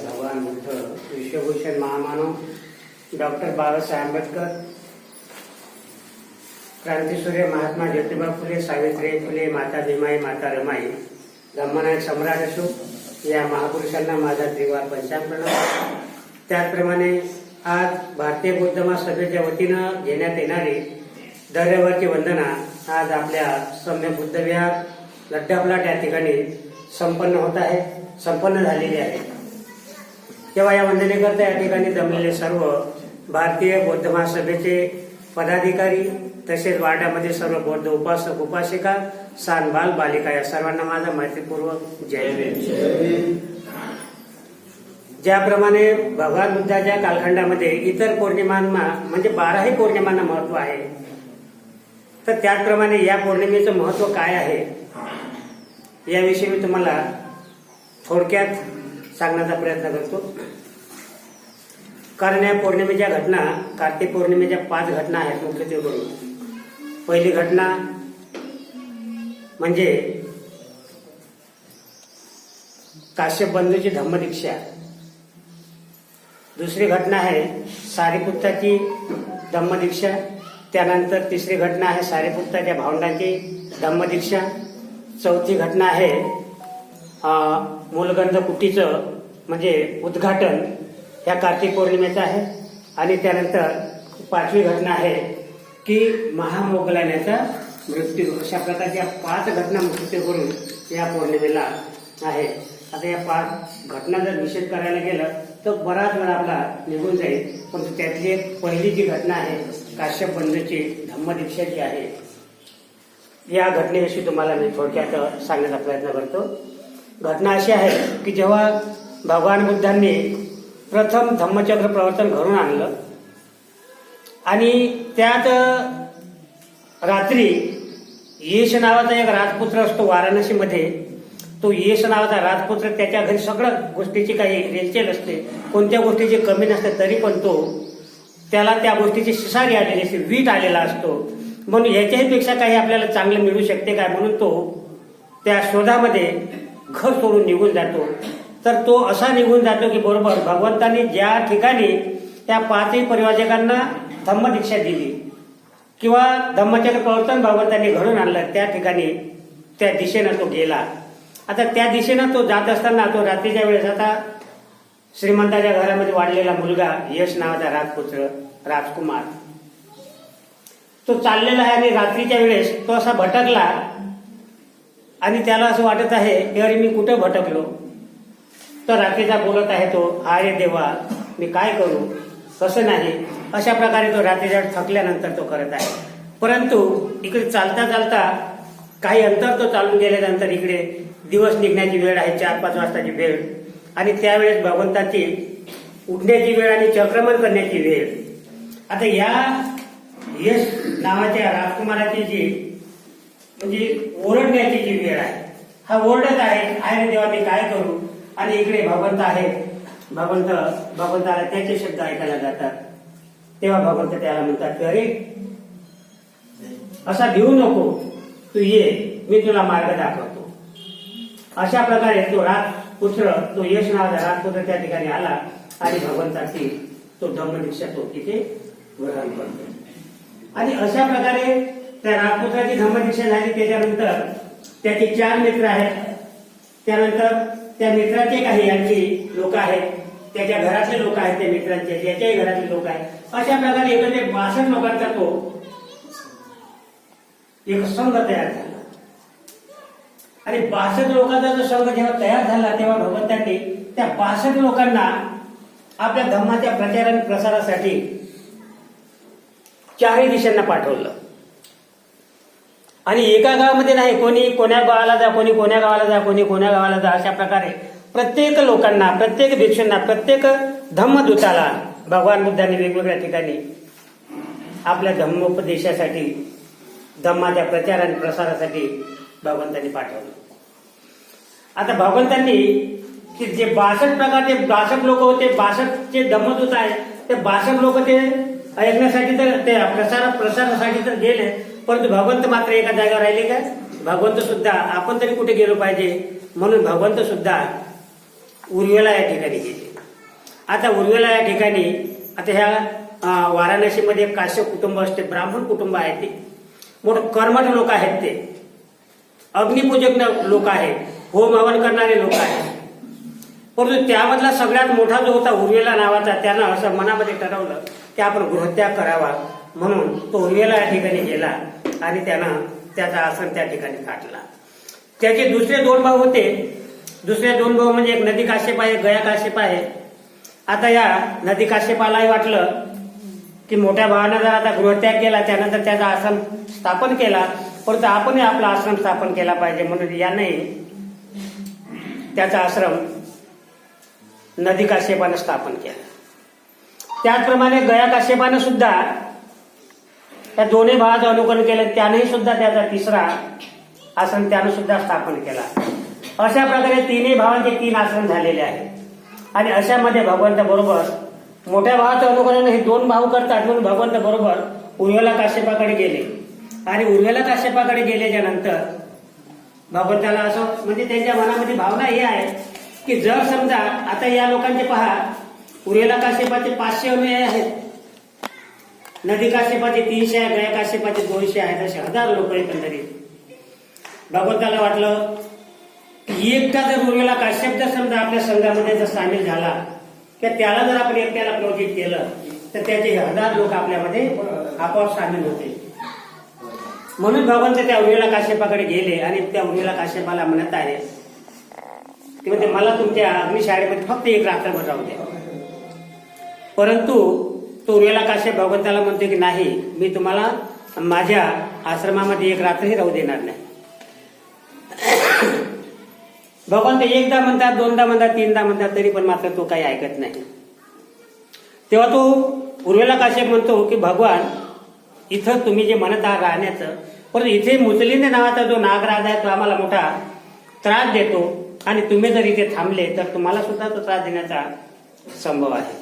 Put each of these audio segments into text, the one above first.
भगवान बुद्ध विश्वभूषण महामानव डॉक्टर बाबासाहेब आंबेडकर क्रांतीसूर्य महात्मा ज्योतिबा फुले सावित्री फुले माता भीमाई माता रमाई ब्रह्मनायक सम्राट असो या महापुरुषांना माझा त्रिवार पंचांग त्याचप्रमाणे आज भारतीय बौद्ध महासभेच्या वतीनं घेण्यात येणारी दर्यावरची वंदना आज आपल्या सम्य बुद्ध विहार लड्डापलाट या ठिकाणी संपन्न होत आहे संपन्न झालेली आहे. तेव्हा या वंदनेकरता या ठिकाणी जमलेले सर्व भारतीय बौद्ध महासभेचे पदाधिकारी तसेच वार्डामध्ये सर्व बौद्ध उपासक उपासिका सान बाल बालिका या सर्वांना माझा मैत्रीपूर्वक जय भीम ज्याप्रमाणे भगवान बुद्धाच्या कालखंडामध्ये इतर पौर्णिमांना म्हणजे बाराही पौर्णिमांना महत्त्व आहे तर त्याचप्रमाणे या पौर्णिमेचं महत्त्व काय आहे याविषयी मी तुम्हाला थोडक्यात सांगण्याचा प्रयत्न करतो. कारण या पौर्णिमेच्या घटना कार्तिक पौर्णिमेच्या पाच घटना आहेत मुख्यत्वे करून पहिली घटना म्हणजे काश्यप बंधूची धम्मदीक्षा. दुसरी घटना आहे सारीपुत्ताची धम्मदीक्षा त्यानंतर तिसरी घटना आहे सारीपुत्ताच्या भावंडांची धम्मदीक्षा चौथी घटना आहे मूलगंध कुटीचं म्हणजे उद्घाटन ह्या कार्तिक पौर्णिमेचं आहे. आणि त्यानंतर पाचवी घटना आहे की महामोगलाण्याचा मृत्यू. अशा प्रकारच्या पाच घटना मृत्यू करून या पौर्णिमेला आहे. आता या पाच घटना जर निषेध करायला गेलं तर बराच वेळ आपला निघून जाईल. पण त्यातली एक पहिली जी घटना आहे काश्यप बंधूची धम्मदीक्षा जी आहे या घटनेविषयी तुम्हाला मी थोडक्यात सांगण्याचा प्रयत्न करतो. घटना अशी आहे की जेव्हा भगवान बुद्धांनी प्रथम धम्मचक्र प्रवर्तन घडून आणलं आणि त्यात रात्री येश नावाचा एक राजपुत्र असतो वाराणसीमध्ये तो येश नावाचा राजपुत्र त्याच्या घरी सगळ्या गोष्टीची काही रेलचेल असते. कोणत्या गोष्टीची कमी नसते तरी पण तो त्याला त्या गोष्टीची शिसारी आलेली असते वीट आलेला असतो. म्हणून याच्याही पेक्षा काही आपल्याला चांगलं मिळू शकते काय? म्हणून तो त्या शोधामध्ये घर सोडून निघून जातो. तर तो असा निघून जातो की बरोबर भगवंतांनी ज्या ठिकाणी त्या पाचही परिवाजकांना धम्मदीक्षा दिली किंवा धम्मचक्र प्रवर्तन भगवंतांनी घडून आणलं त्या ठिकाणी त्या दिशेनं तो गेला. आता त्या दिशेनं तो जात असताना तो रात्रीच्या वेळेस आता श्रीमंताच्या घरामध्ये वाढलेला मुलगा यश नावाचा राजपुत्र राजकुमार. तो चाललेला आहे आणि रात्रीच्या वेळेस तो असा भटकला आणि त्याला असं वाटत आहे की अरे मी कुठं भटकलो? तर रात्रीचा बोलत आहे तो अरे देवा मी काय करू? कसं नाही? अशा प्रकारे तो रात्रीच्या थकल्यानंतर तो करत आहे. परंतु इकडे चालता चालता काही अंतर तो चालून गेल्यानंतर इकडे दिवस निघण्याची वेळ आहे चार पाच वाजताची वेळ. आणि त्यावेळेस भगवंताची उठण्याची वेळ आणि चक्रमण करण्याची वेळ. आता या यश नावाच्या राजकुमाराची जी म्हणजे ओरडण्याची जी वेळ आहे हा ओरडत आहे आहे रे देवा मी काय करू? आणि इकडे भगवंत आहे. भगवंत भगवंताला त्याचे शब्द ऐकायला जातात. तेव्हा भगवंत त्याला म्हणतात की अरे असा घेऊ नको. तू ये मी तुला मार्ग दाखव अशा प्रकारे तो राजपुत्र तो यश नावाचा राजपुत्र त्या ठिकाणी आला आणि भगवंताची तो धम्मदीक्षा तो तिथे ग्रहण करतो. आणि अशा प्रकारे त्या राजपुत्राची धम्मदीक्षा झाली. त्याच्यानंतर त्याचे चार मित्र आहेत. त्यानंतर त्या मित्राचे काही यांची लोक आहेत. त्याच्या घरातले लोक आहेत त्या मित्रांचे ज्याच्याही घरातले लोक आहेत. अशा प्रकारे एकंदरीत बासष्ट लोकांचा तो एक संघ तयार झाला. आणि बासष्ट लोकांचा जो संघ जेव्हा तयार झाला तेव्हा भगवंतांनी त्या बासष्ट लोकांना आपल्या धम्माच्या प्रचार आणि प्रसारासाठी चारही दिशांना पाठवलं. आणि एका गावामध्ये नाही कोणी कोण्या गावाला जा कोणी कोण्या गावाला जा कोणी कोण्या गावाला जा अशा प्रकारे प्रत्येक लोकांना प्रत्येक भिक्षूंना प्रत्येक धम्मदूताला भगवान बुद्धांनी वेगवेगळ्या ठिकाणी आपल्या धम्मोपदेशासाठी धम्माच्या प्रचार आणि प्रसारासाठी भगवंतांनी पाठवलं. आता भगवंतांनी की जे बासष्ट प्रकारचे बासष्ट लोक होते बासष्टचे दमदूत आहे ते बासष्ट लोक ते ऐकण्यासाठी तर ते प्रसार प्रसारासाठी तर गेले परंतु भगवंत मात्र एका जागेवर राहिले का? भगवंत सुद्धा आपण तरी कुठे गेलो पाहिजे? म्हणून भगवंत सुद्धा उर्वेला या ठिकाणी गेले. आता उर्वेला या ठिकाणी आता ह्या वाराणसीमध्ये एक काश्यप कुटुंब असते ब्राह्मण कुटुंब आहे ते. मोठं कर्मठ लोक आहेत ते. अग्निपूजक लोक आहेत होम हवन करणारे लोक आहेत परंतु त्यामधला सगळ्यात मोठा जो होता उर्वेला नावाचा त्यानं असं मनामध्ये ठरवलं की आपण गृहत्याग करावा म्हणून तो उर्वेला या ठिकाणी गेला आणि त्यानं त्याचा आसन त्या ठिकाणी काढला त्याचे दुसरे दोन भाऊ होते. दुसरे दोन भाऊ म्हणजे एक नदी काश्यप आहे गया काश्यप आहे. आता या नदी काश्यपालाही वाटलं की मोठ्या भावानं जर आता गृहत्याग केला त्यानंतर त्याचा आसन स्थापन केला परंतु आपणही आपला आश्रम स्थापन केला पाहिजे म्हणून याने त्याचा आश्रम नदी काश्यपानं स्थापन केला. त्याचप्रमाणे गया काश्यपानं सुद्धा त्या दोन्ही भावाचं अनुकरण केलं त्यानेही सुद्धा त्याचा तिसरा आश्रम त्यानं सुद्धा स्थापन केला. अशा प्रकारे तिन्ही भावांचे तीन आश्रम झालेले आहेत. आणि अशामध्ये भगवंत बरोबर मोठ्या भावाचं अनुकरण हे दोन भाऊ करतात म्हणून भगवंत बरोबर उर्वेला काश्यपाकडे गेले. आणि उर्वेला काश्यपाकडे गेल्याच्यानंतर भगवंताला असं म्हणजे त्यांच्या मनामध्ये भावना ही आहे की जर समजा आता या लोकांचे पहा उर्वेला काश्यपाचे पाचशे अनुयायी आहेत. नदी काश्यपाचे तीनशे आहे गया काश्यपाचे दोनशे आहेत असे हजार लोक एकंदरीत. भगवंताला वाटलं की एकटा जर उर्वेला काश्यप जर समजा आपल्या संघामध्ये जर सामील झाला तर त्याला जर आपण एकट्याला प्रोजेक्ट केलं तर त्याचे हजार लोक आपल्यामध्ये आपोआप सामील होते म्हणून भगवंत त्या उर्वेला काश्यपाकडे गेले आणि त्या उर्वेला काश्यपाला म्हणत आहे ते म्हणजे मला तुमच्या अग्निशाळेमध्ये फक्त एक रात्रभर राहू द्या. परंतु तो उर्वेला काश्यप भगवंताला म्हणतो की नाही मी तुम्हाला माझ्या आश्रमामध्ये एक रात्रही राहू देणार नाही. भगवंत एकदा म्हणतात दोनदा म्हणतात तीनदा म्हणतात तरी पण मात्र तो काही ऐकत नाही. तेव्हा तो उर्वेला काश्यप म्हणतो की भगवान इथं तुम्ही जे म्हणत आहात राहण्याचं परंतु इथे मुसलिंद नावाचा जो नागराज आहे तो आम्हाला मोठा त्रास देतो. आणि तुम्ही जर इथे थांबले तर तुम्हाला सुद्धा तो त्रास देण्याचा संभव आहे.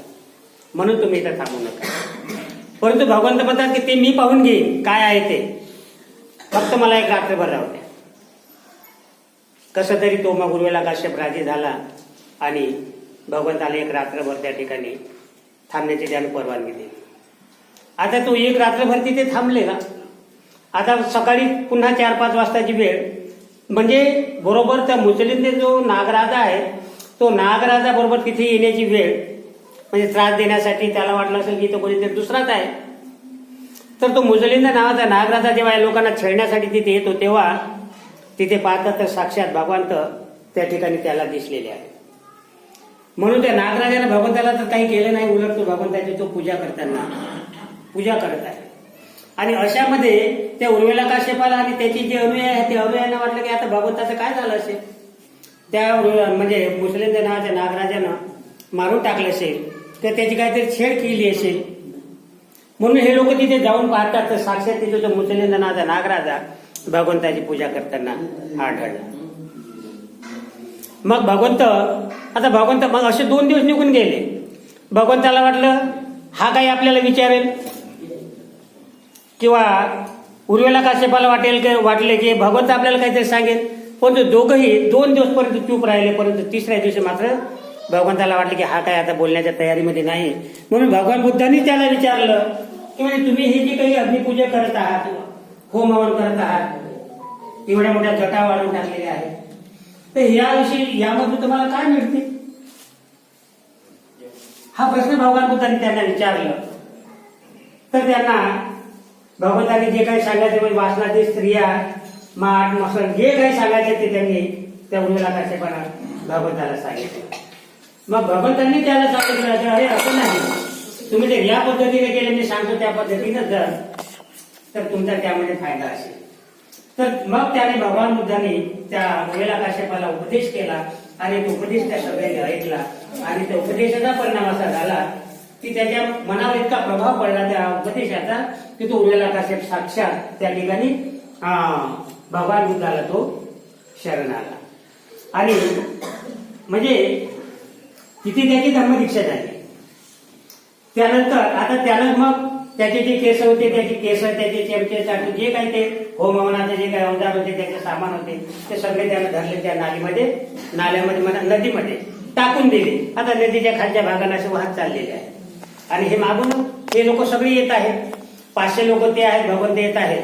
म्हणून तुम्ही इथं थांबू नका. परंतु भगवंत म्हणतात की ते मी पाहून घेईन. काय आहे ते? फक्त मला एक रात्रभर राहू द्या. कसं तरी तो मग उर्वेला काश्यप राजी झाला आणि भगवंताला एक रात्रभर त्या ठिकाणी थांबण्याची त्याने परवानगी दिली. आता तो एक रात्रभर तिथे थांबलेला. आता सकाळी पुन्हा चार पाच वाजताची वेळ. म्हणजे बरोबर त्या मुसलिमने जो नागराजा आहे तो नागराजा बरोबर तिथे येण्याची वेळ म्हणजे त्रास देण्यासाठी त्याला वाटलं असेल की तो कोणीतरी दुसराच आहे. तर तो मुजलिंदा नावाचा नागराजा जेव्हा या लोकांना छेडण्यासाठी तिथे येतो तेव्हा तिथे पाहतात तर साक्षात भगवंत त्या ठिकाणी त्याला दिसलेले आहे म्हणून त्या नागराजाने भगवंताला तर काही केलं नाही उलट तो भगवंताची तो पूजा करताना पूजा करत आहे. आणि अशामध्ये त्या उर्वेला काश्यपाला आणि त्याची जी अनुय आहे ती अनुयायांना वाटलं की आता भगवंताचं काय झालं असेल? त्या म्हणजे मुस्लिम नावाच्या नागराजानं मारून टाकलं असेल. तर त्याची काहीतरी छेड केली असेल. म्हणून हे लोक तिथे जाऊन पाहतात. तर साक्षात तिथे जो मुसलिंद नावाचा नागराजा भगवंताची पूजा करताना आढळला. मग भगवंत आता भगवंत मग असे दोन दिवस निघून गेले. भगवंताला वाटलं हा काही आपल्याला विचारेल? किंवा उर्वेला काश्यपाला वाटेल की वाटले की भगवंत आपल्याला काहीतरी सांगेल. परंतु दोघंही दोन दिवसपर्यंत चूप राहिले परंतु तिसऱ्या दिवशी मात्र भगवंताला वाटलं की हा काय आता बोलण्याच्या तयारीमध्ये नाही. म्हणून भगवान बुद्धांनी त्याला विचारलं की म्हणजे तुम्ही हे जे काही अग्निपूजा करत आहात होम हवन करत आहात एवढ्या मोठ्या जटा वाढवून टाकलेल्या आहेत तर याविषयी यामधून तुम्हाला काय मिळते? हा प्रश्न भगवान बुद्धांनी त्यांना विचारलं. तर त्यांना भगवंतांनी जे काही सांगायचे म्हणजे वासनातील स्त्रिया माठ मसन जे काही सांगायचे ते त्यांनी त्या उर्मिला कसेपणा भगवंताला सांगितलं. मग भगवंतांनी त्याला सांगितलं अरे असं नाही. तुम्ही जर या पद्धतीने केले मी सांगतो त्या पद्धतीनं जर तर तुमचा त्यामध्ये फायदा असेल. तर मग त्याने भगवान बुद्धांनी त्या उर्मिला काश्यपाला उपदेश केला आणि तो उपदेश त्या सगळ्यांनी ऐकला आणि त्या उपदेशाचा परिणाम असा झाला की त्याच्या मनावर इतका प्रभाव पडला त्या उपदेशाचा की तो उरलेला काश्यप साक्षात त्या ठिकाणी भगवान बुद्धाला तो शरण आला. आणि म्हणजे तिथे त्याची धर्मदीक्षा झाली. त्यानंतर आता त्यानं मग त्याचे जे केस होते त्याचे केस त्याचे चमचे चाकू जे काही ते होम हवनाचे जे काही अवजार होते त्याचे सामान होते ते सगळे त्यानं धरले त्या नालीमध्ये नाल्यामध्ये म्हणा नदीमध्ये टाकून दिले. आता नदीच्या खालच्या भागाला असे वाहत चाललेले आहे आणि हे मागून हे लोक सगळे येत आहेत. पाचशे लोक ते आहेत भगवंत येत आहेत.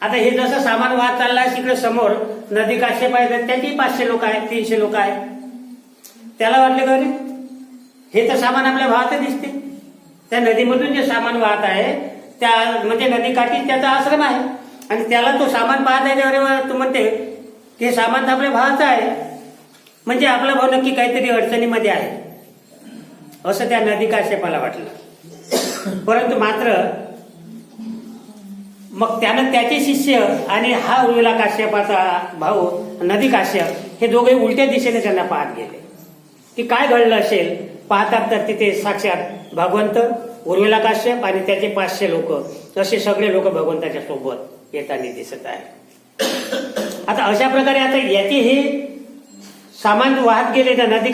आता हे जसं सामान वाहत चाललं आहे तिकडे समोर नदी काठशे पाहिजे त्याची पाचशे लोक आहेत तीनशे लोक आहेत. त्याला वाटले का हे तर सामान आपल्या वाहत दिसते त्या नदीमधून जे सामान वाहत आहे त्या म्हणजे नदीकाठी त्याचा आश्रम आहे. आणि त्याला तो सामान पाहत आहे त्यावर तू म्हणते की हे सामान तर आपल्या भावाचं आहे. म्हणजे आपला भाऊ नक्की काहीतरी अडचणीमध्ये आहे. असं त्या नदी काश्यपाला वाटलं. परंतु मात्र मग त्यानं त्याचे शिष्य आणि हा उर्मिला काश्यपाचा भाऊ नदी काश्यप हे दोघे उलट्या दिशेने त्यांना पाहत गेले. की काय घडलं असेल पाहतात तर तिथे साक्षात भगवंत उर्मिला काश्यप आणि त्याचे पाचशे लोक. असे सगळे लोक भगवंताच्या सोबत येताना दिसत आहे आता अशा प्रकारे आता याचे हे सामान वाहत गेले तर नदी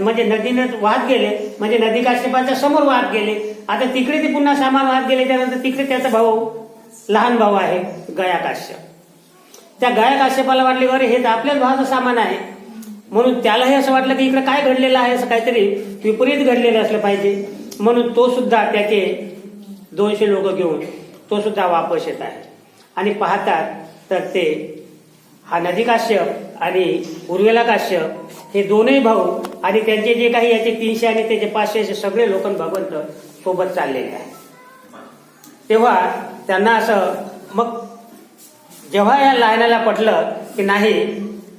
म्हणजे नदीनं वाहत गेले म्हणजे नदी काश्यपाच्या समोर वाहत गेले. आता तिकडे ते पुन्हा सामान वाहत गेले त्यानंतर तिकडे त्याचा भाऊ लहान भाऊ आहे गया काश्यप. त्या गया काश्यपाला वाटले अरे हे तर आपल्याच भावाचं सामान आहे. म्हणून त्यालाही असं वाटलं की इकडे काय घडलेलं आहे असं काहीतरी विपरीत घडलेलं असलं पाहिजे. म्हणून तो सुद्धा त्याचे दोनशे लोक घेऊन तो सुद्धा वापस येत आहे. आणि पाहतात तर ते हा नदी काश्यप आणि उर्वेला काश्यप हे दोनही भाऊ आणि त्यांचे जे काही याचे तीनशे आणि त्याचे पाचशे असे सगळे लोक भगवंत सोबत चाललेले आहे तेव्हा त्यांना असं मग जेव्हा या लायनाला पटलं की नाही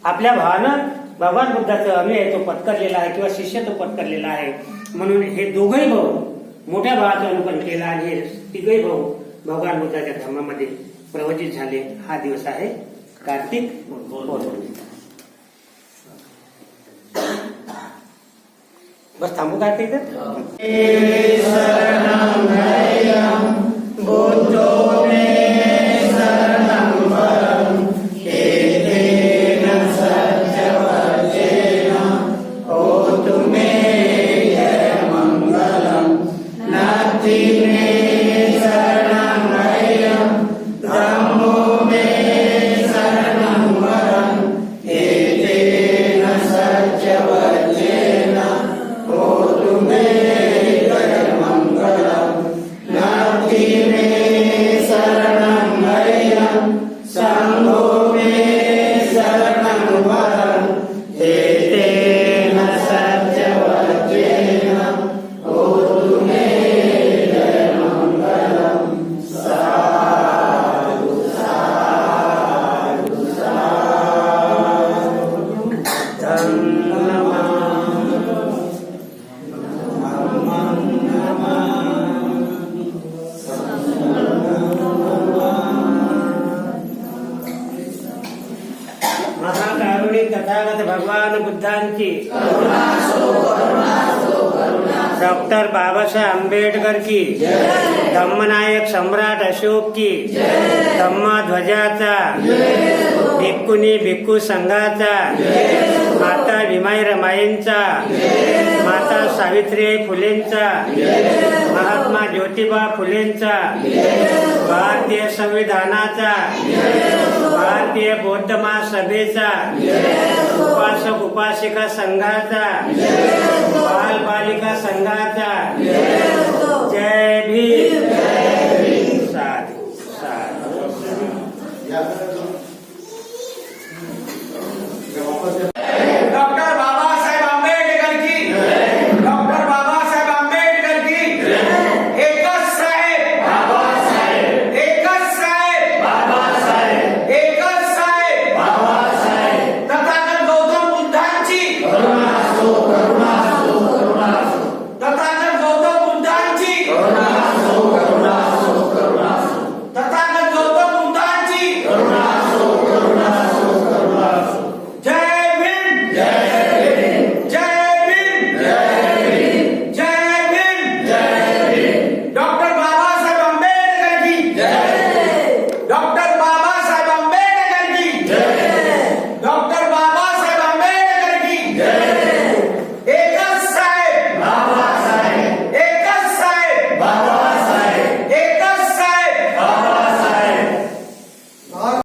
आपल्या भावानं भगवान बुद्धाचं अमेय तो पत्करलेला आहे किंवा शिष्य तो पत्करलेला आहे. म्हणून हे दोघही भाऊ मोठ्या भावाचं अनुकरण केलं आणि हे तिघही भाऊ भगवान बुद्धाच्या धर्मामध्ये प्रवचित झाले. हा दिवस आहे कार्तिक बस थांबू कार्तिक महाकारुणी डॉक्टर बाबासाहेब आंबेडकर की। धम्मनायक सम्राट अशोक की। धम्म ध्वजाचा। भिक्कुनी भिक्खू संघाचा। माता भीमाई रमाईंचा माता सावित्रीबाई फुलेंचा महात्मा ज्योतिबा फुलेंचा भारतीय संविधानाचा भारतीय बौद्ध महासभेचा उपासक उपासिका संघाचा बाल बालिका संघाचा. जय भीम. साधू साधू.